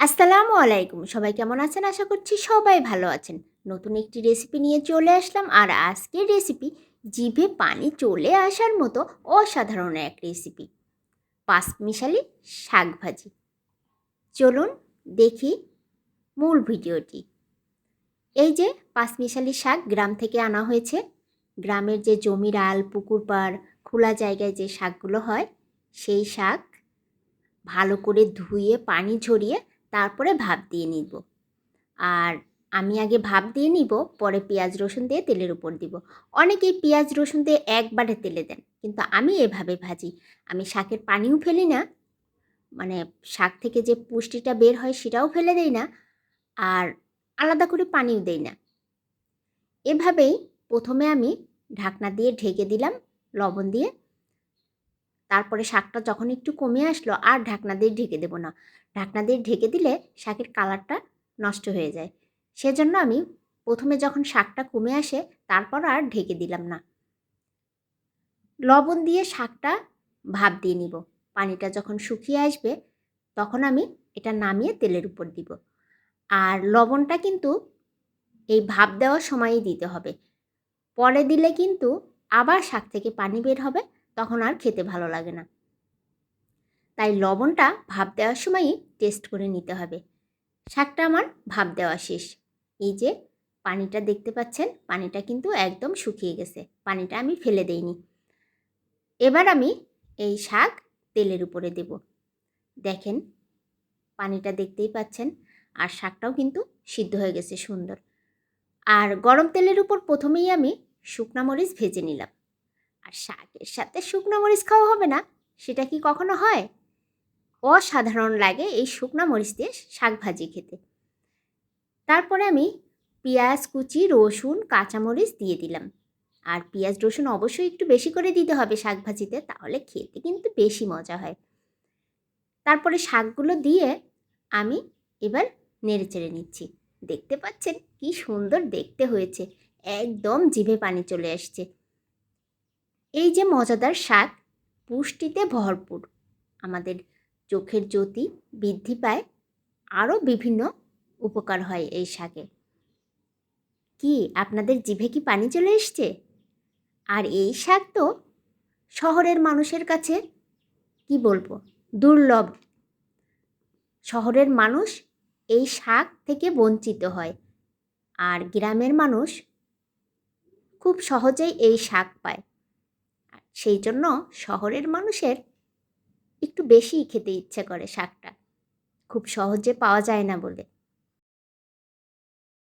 আসসালামু আলাইকুম। সবাই কেমন আছেন? আশা করছি সবাই ভালো আছেন। নতুন একটি রেসিপি নিয়ে চলে আসলাম। আর আজকের রেসিপি জিভে পানি চলে আসার মতো অসাধারণ এক রেসিপি পাঁচমিশালি শাক ভাজি চলুন দেখি মূল ভিডিওটি। এই যে পাঁচমিশালি শাক গ্রাম থেকে আনা হয়েছে। গ্রামের যে জমির আল পুকুর পাড়, খোলা জায়গায় যে শাকগুলো হয়, সেই শাক ভালো করে ধুয়ে, পানি ঝরিয়ে তারপরে ভাপ দিয়ে নিব। আর আমি আগে ভাপ দিয়ে নিব, পরে পেঁয়াজ রসুন দিয়ে তেলের উপর দিব। অনেকেই পেঁয়াজ রসুন দিয়ে একবারে তেলে দেন, কিন্তু আমি এভাবে ভাজি। আমি শাকের পানিও ফেলি না মানে শাক থেকে যে পুষ্টিটা বের হয় সেটাও ফেলে দেই না, আর আলাদা করে পানিও দেই না। এভাবেই প্রথমে আমি ঢাকনা দিয়ে ঢেকে দিলাম, লবণ দিয়ে তারপরে শাকটা যখন একটু কমে আসলো, আর ঢাকনা দিয়ে ঢেকে দেবো না। ঢাকনা দিয়ে ঢেকে দিলে শাকের কালারটা নষ্ট হয়ে যায়। সেজন্য আমি প্রথমে যখন শাকটা কমে আসে, তারপর আর ঢেকে দিলাম না। লবণ দিয়ে শাকটা ভাপ দিয়ে নিব। পানিটা যখন শুকিয়ে আসবে, তখন আমি এটা নামিয়ে তেলের উপর দিব। আর লবণটা কিন্তু এই ভাপ দেওয়ার সময়ই দিতে হবে। পরে দিলে কিন্তু আবার শাক থেকে পানি বের হবে। তখন আর খেতে ভালো লাগে না। তাই লবণটা ভাপ দেওয়ার সময়ই টেস্ট করে নিতে হবে। শাকটা আমার ভাপ দেওয়া শেষ। এই যে পানিটা দেখতে পাচ্ছেন, পানিটা কিন্তু একদম শুকিয়ে গেছে। পানিটা আমি ফেলে দেইনি। এবার আমি এই শাক তেলের উপরে দেব। দেখেন, পানিটা দেখতেই পাচ্ছেন, আর শাকটাও কিন্তু সিদ্ধ হয়ে গেছে সুন্দর। আর গরম তেলের উপর প্রথমেই আমি শুকনা মরিচ ভেজে নিলাম। আর শাকের সাথে শুকনো মরিচ খাওয়া হবে না, সেটা কি কখনো হয়? অসাধারণ লাগে এই শুকনো মরিচ দিয়ে শাক ভাজি খেতে। তারপরে আমি পেঁয়াজ, কুচি, রসুন কাঁচামরিচ দিয়ে দিলাম। আর পেঁয়াজ, রসুন অবশ্যই একটু বেশি করে দিতে হবে শাক ভাজিতে, তাহলে খেতে কিন্তু বেশি মজা হয়। তারপরে শাকগুলো দিয়ে আমি এবার নেড়ে চেড়ে নিচ্ছি। দেখতে পাচ্ছেন কি সুন্দর দেখতে হয়েছে। একদম জিভে পানি চলে আসছে। এই যে মজাদার শাক পুষ্টিতে ভরপুর। আমাদের চোখের জ্যোতি বৃদ্ধি পায়, আরও বিভিন্ন উপকার হয় এই শাকে। কি, আপনাদের জিভে কি পানি চলে এসছে? আর এই শাক তো শহরের মানুষের কাছে, কি বলব, দুর্লভ। শহরের মানুষ এই শাক থেকে বঞ্চিত হয়, আর গ্রামের মানুষ খুব সহজেই এই শাক পায়। সেই জন্য শহরের মানুষের একটু বেশিই খেতে ইচ্ছে করে শাকটা। খুব সহজে পাওয়া যায় না বলে।